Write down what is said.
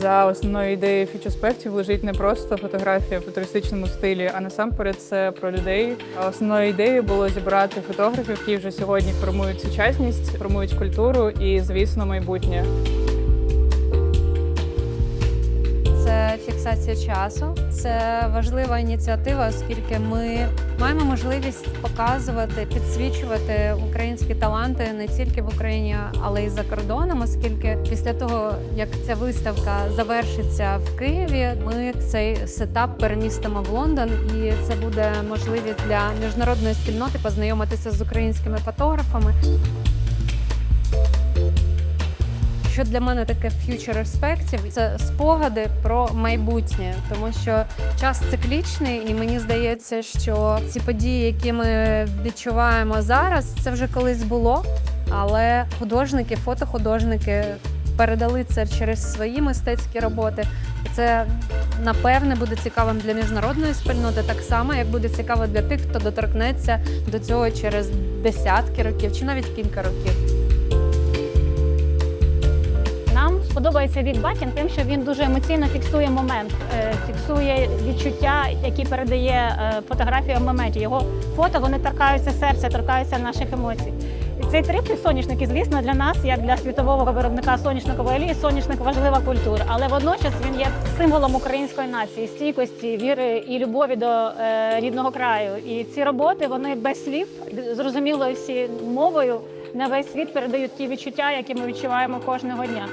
За основною ідеєю фічоспектів лежить не просто фотографія в футуристичному стилі, а насамперед це про людей. Основною ідеєю було зібрати фотографів, які вже сьогодні формують сучасність, формують культуру і, звісно, майбутнє. Фіксація часу. Це важлива ініціатива, оскільки ми маємо можливість показувати, підсвічувати українські таланти не тільки в Україні, але й за кордоном. Оскільки після того, як ця виставка завершиться в Києві, ми цей сетап перемістимо в Лондон, і це буде можливість для міжнародної спільноти познайомитися з українськими фотографами. Що для мене таке future perspective? Це спогади про майбутнє, тому що час циклічний, і мені здається, що ці події, які ми відчуваємо зараз, це вже колись було. Але художники, фотохудожники передали це через свої мистецькі роботи. Це напевне буде цікавим для міжнародної спільноти, так само як буде цікаво для тих, хто доторкнеться до цього через десятки років чи навіть кілька років. Нам сподобається від Батін тим, що він дуже емоційно фіксує момент, е, фіксує відчуття, які передає е, фотографія в моменті. Його фото вони торкаються серця, торкаються наших емоцій. І цей триптих соняшники, звісно, для нас, як для світового виробника соняшникової олії, соняшник важлива культура. Але водночас він є символом української нації, стійкості, віри і любові до е, рідного краю. І ці роботи вони без слів, зрозумілою всі мовою на весь світ передають ті відчуття, які ми відчуваємо кожного дня.